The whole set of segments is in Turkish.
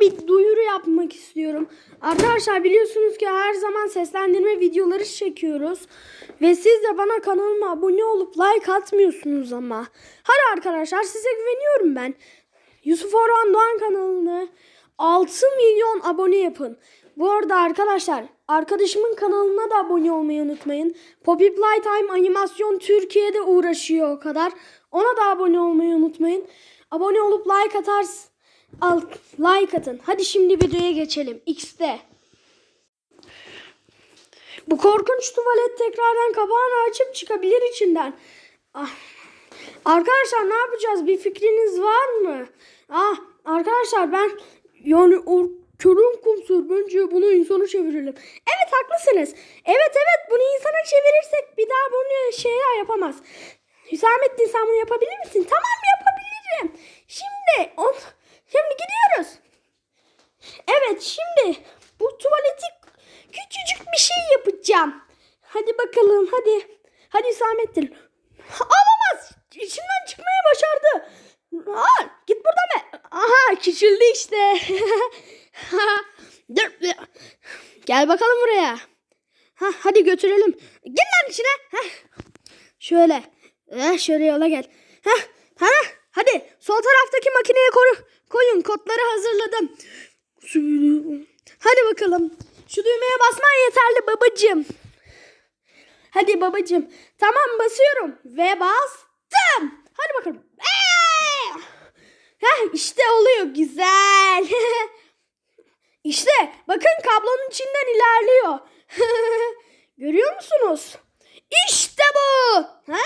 Bir duyuru yapmak istiyorum. Arkadaşlar biliyorsunuz ki her zaman seslendirme videoları çekiyoruz. Ve siz de bana kanalıma abone olup like atmıyorsunuz ama. Hadi arkadaşlar size güveniyorum ben. Yusuf Orhan Doğan kanalını 6 milyon abone yapın. Bu arada arkadaşlar arkadaşımın kanalına da abone olmayı unutmayın. Poppy Playtime animasyon Türkiye'de uğraşıyor o kadar. Ona da abone olmayı unutmayın. Abone olup like atarsın. Al, like atın. Hadi şimdi videoya geçelim. X'te. Bu korkunç tuvalet tekrardan kapağını açıp çıkabilir içinden. Ah. Arkadaşlar ne yapacağız? Bir fikriniz var mı? Ah arkadaşlar ben yani o körün kumsur bence bunu insana çevirelim. Evet haklısınız. Evet evet bunu insana çevirirsek bir daha bunu şeyler yapamaz. Hüsamettin sen bunu yapabilir misin? Tamam yapabilirim. Şimdi on, şimdi gidiyoruz. Evet şimdi bu tuvaleti küçücük bir şey yapacağım. Hadi bakalım hadi. Hadi Hüsamettin. Alamaz. İçinden çıkmaya başardı. Aa, git buradan be. Aha küçüldü işte. Gel bakalım buraya. Ha, hadi götürelim. Gel lan içine. Heh. Şöyle. Şöyle yola gel. Heh, ha, hadi sol taraftaki makineye koru. Koyun kodları hazırladım. Hadi bakalım. Şu düğmeye basman yeterli babacığım. Hadi babacığım. Tamam basıyorum. Ve bastım. Hadi bakalım. Ee! Heh, işte oluyor. Güzel. işte bakın kablonun içinden ilerliyor. Görüyor musunuz? İşte bu. Ha?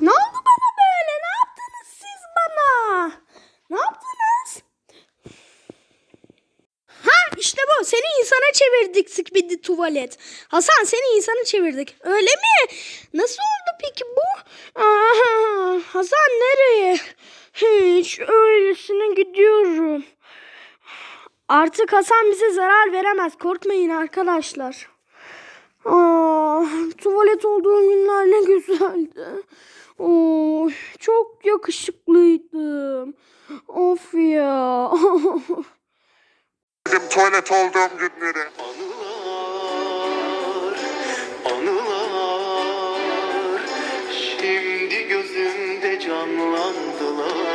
Ne oldu bana böyle? Ne yaptınız siz bana? Ne yaptınız? Ha işte bu. Seni insana çevirdik Skibidi tuvalet. Hasan seni insana çevirdik. Öyle mi? Nasıl oldu peki bu? Aha, Hasan nereye? Hiç öylesine gidiyorum. Artık Hasan bize zarar veremez. Korkmayın arkadaşlar. Aa, tuvalet olduğum günler ne güzeldi. Oo, çok yakışıklıydım. Of ya. Benim tuvalet olduğum günleri. Anılar, anılar Şimdi gözümde canlandılar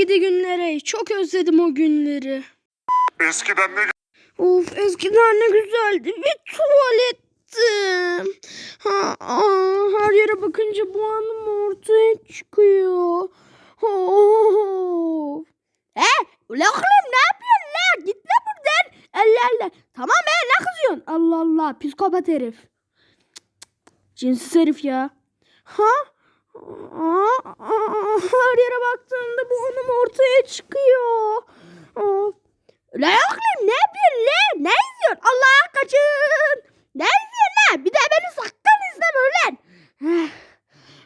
gidi günlere. Çok özledim o günleri. Eskiden ne Of eskiden ne güzeldi. Bir tuvaletti. Ha, aa, her yere bakınca bu anım ortaya çıkıyor. Of. He? Ula oğlum ne yapıyorsun la? Git la buradan. Allah Allah. Tamam be ne kızıyorsun? Allah Allah psikopat herif. Cinsiz herif ya. Ha? Aa, aa, her yere ortaya çıkıyor. Of. La oğlum ne yapıyorsun la? Ne izliyorsun? Allah kaçın. Ne izliyorsun la? Bir de beni sakın izleme. Heh.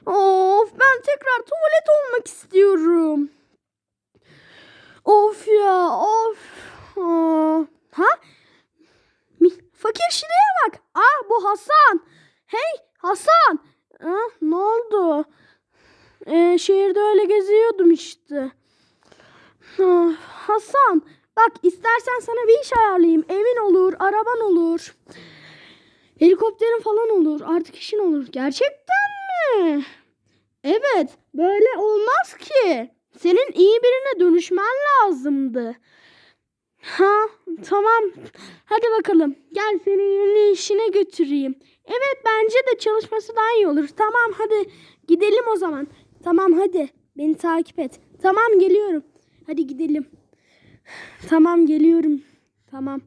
of ben tekrar tuvalet olmak istiyorum. Of ya of. Aa, ha? Fakir şuraya bak. Aa bu Hasan. Hey Hasan. Ah, ne oldu? Ee, şehirde öyle geziyordum işte. Hasan bak istersen sana bir iş ayarlayayım. Evin olur, araban olur. Helikopterin falan olur. Artık işin olur. Gerçekten mi? Evet. Böyle olmaz ki. Senin iyi birine dönüşmen lazımdı. Ha tamam. Hadi bakalım. Gel seni yeni işine götüreyim. Evet bence de çalışması daha iyi olur. Tamam hadi gidelim o zaman. Tamam hadi. Beni takip et. Tamam geliyorum. Hadi gidelim. Tamam geliyorum. Tamam.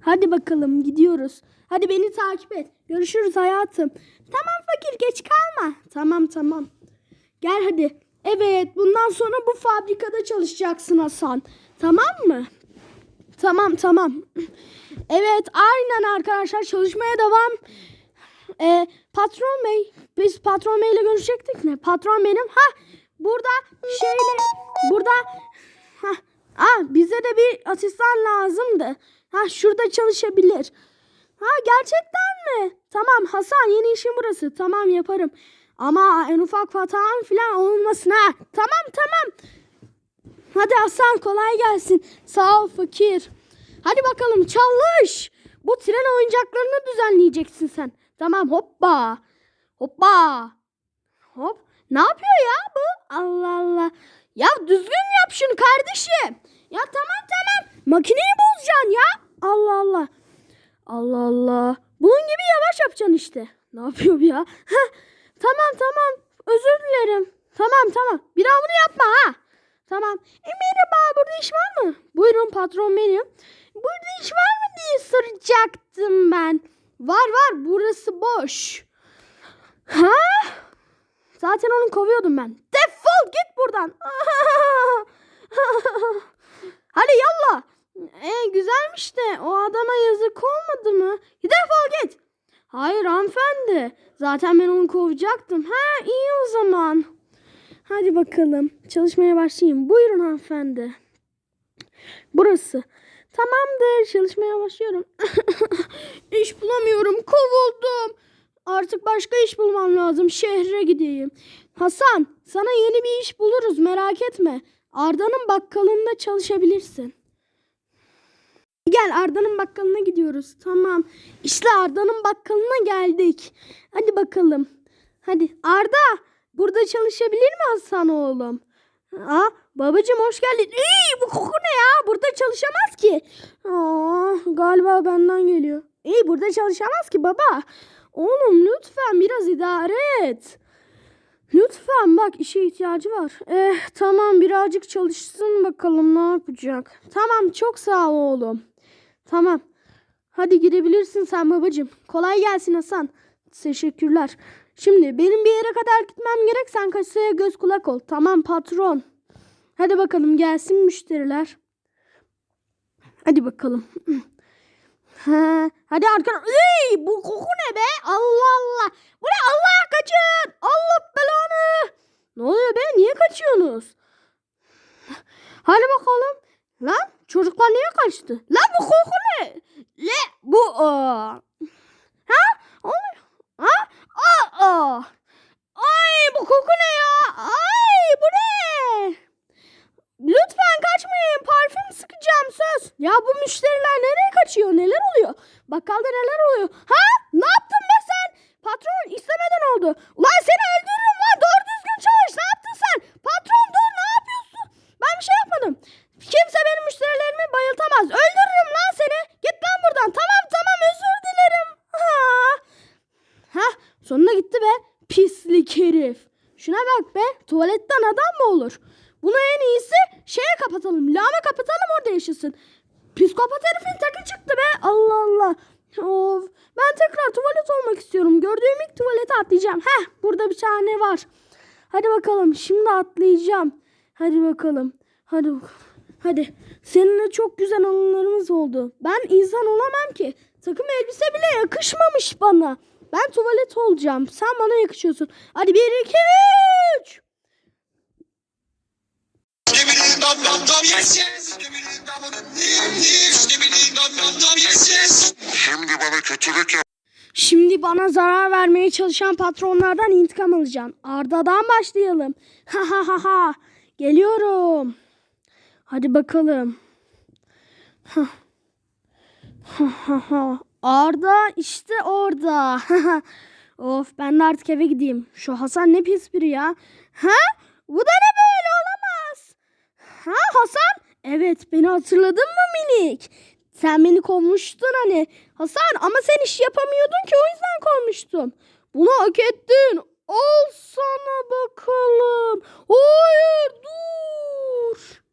Hadi bakalım gidiyoruz. Hadi beni takip et. Görüşürüz hayatım. Tamam fakir geç kalma. Tamam tamam. Gel hadi. Evet bundan sonra bu fabrikada çalışacaksın Hasan. Tamam mı? Tamam tamam. Evet aynen arkadaşlar çalışmaya devam. Ee, patron bey biz patron beyle görüşecektik ne? Patron benim. Ha burada şeyle burada ha ah, bize de bir asistan lazımdı. Ha şurada çalışabilir. Ha gerçekten mi? Tamam Hasan yeni işim burası. Tamam yaparım. Ama en ufak hatam falan olmasın ha. Tamam tamam. Hadi Hasan kolay gelsin. Sağ ol fakir. Hadi bakalım çalış. Bu tren oyuncaklarını düzenleyeceksin sen. Tamam hoppa. Hoppa. Hop. Ne yapıyor ya bu? Allah Allah. Ya düzgün yap şunu kardeşim. Ya tamam tamam. Makineyi bozacaksın ya. Allah Allah. Allah Allah. Bunun gibi yavaş yapacaksın işte. Ne yapıyor ya? Heh. Tamam tamam. Özür dilerim. Tamam tamam. Bir daha bunu yapma ha. Tamam. E, merhaba burada iş var mı? Buyurun patron benim. Burada iş var mı diye soracaktım ben. Var var burası boş. Ha? Zaten onu kovuyordum ben. Defol git buradan. Hadi yallah. E, güzelmiş de o adama yazık olmadı mı? Defol git. Hayır hanımefendi. Zaten ben onu kovacaktım. Ha iyi o zaman. Hadi bakalım. Çalışmaya başlayayım. Buyurun hanımefendi. Burası. Tamamdır. Çalışmaya başlıyorum. iş bulamıyorum. Kovuldum. Artık başka iş bulmam lazım. Şehre gideyim. Hasan, sana yeni bir iş buluruz. Merak etme. Arda'nın bakkalında çalışabilirsin. Gel Arda'nın bakkalına gidiyoruz. Tamam. İşte Arda'nın bakkalına geldik. Hadi bakalım. Hadi Arda burada çalışabilir mi Hasan oğlum? Aa, babacım hoş geldin. İyi bu koku ne ya? Burada çalışamaz ki. Aa, galiba benden geliyor. İyi burada çalışamaz ki baba. Oğlum lütfen biraz idare et. Lütfen bak işe ihtiyacı var. Eh tamam birazcık çalışsın bakalım ne yapacak. Tamam çok sağ ol oğlum. Tamam. Hadi gidebilirsin sen babacığım. Kolay gelsin Hasan. Teşekkürler. Şimdi benim bir yere kadar gitmem gerek. Sen kasaya göz kulak ol. Tamam patron. Hadi bakalım gelsin müşteriler. Hadi bakalım. Ha, hadi arkadaşlar. Ey, bu koku ne be? Allah Allah. Bu ne? Allah kaçın. Allah belanı. Ne oluyor be? Niye kaçıyorsunuz? Hadi bakalım. Lan çocuklar niye kaçtı? Lan bu koku ne? Le bu aa. Ha? Ha? Aa. Ay bu koku ne ya? Ay bu ne? Ya bu müşteriler nereye kaçıyor? Neler oluyor? Bakkalda neler oluyor? Ha? Ne yaptın be sen? Patron istemeden oldu. Ulan seni öldürürüm lan. Doğru düzgün çalış. Ne yaptın sen? Patron dur ne yapıyorsun? Ben bir şey yapmadım. Kimse benim müşterilerimi bayıltamaz. Öldürürüm lan seni. Git lan buradan. Tamam tamam özür dilerim. Ha. Ha sonuna gitti be. Pislik herif. Şuna bak be. Tuvaletten adam mı olur? Bunu en iyisi şeye kapatalım. Lame kapatalım orada yaşasın. Psikopat herifin teki çıktı be. Allah Allah. Of. Ben tekrar tuvalet olmak istiyorum. Gördüğüm ilk tuvalete atlayacağım. Heh burada bir tane var. Hadi bakalım. Şimdi atlayacağım. Hadi bakalım. Hadi. Hadi. Seninle çok güzel anılarımız oldu. Ben insan olamam ki. Takım elbise bile yakışmamış bana. Ben tuvalet olacağım. Sen bana yakışıyorsun. Hadi bir, iki, üç. Dum dum dum yes yes. Şimdi bana kötülük yap. Şimdi bana zarar vermeye çalışan patronlardan intikam alacağım. Arda'dan başlayalım. Ha ha ha ha. Geliyorum. Hadi bakalım. Ha. Ha ha ha. Arda işte orada. of ben de artık eve gideyim. Şu Hasan ne pis biri ya. Ha? Bu da ne. Ha Hasan? Evet beni hatırladın mı minik? Sen beni kovmuştun hani. Hasan ama sen iş yapamıyordun ki o yüzden kovmuştum. Bunu hak ettin. Al sana bakalım. Hayır dur.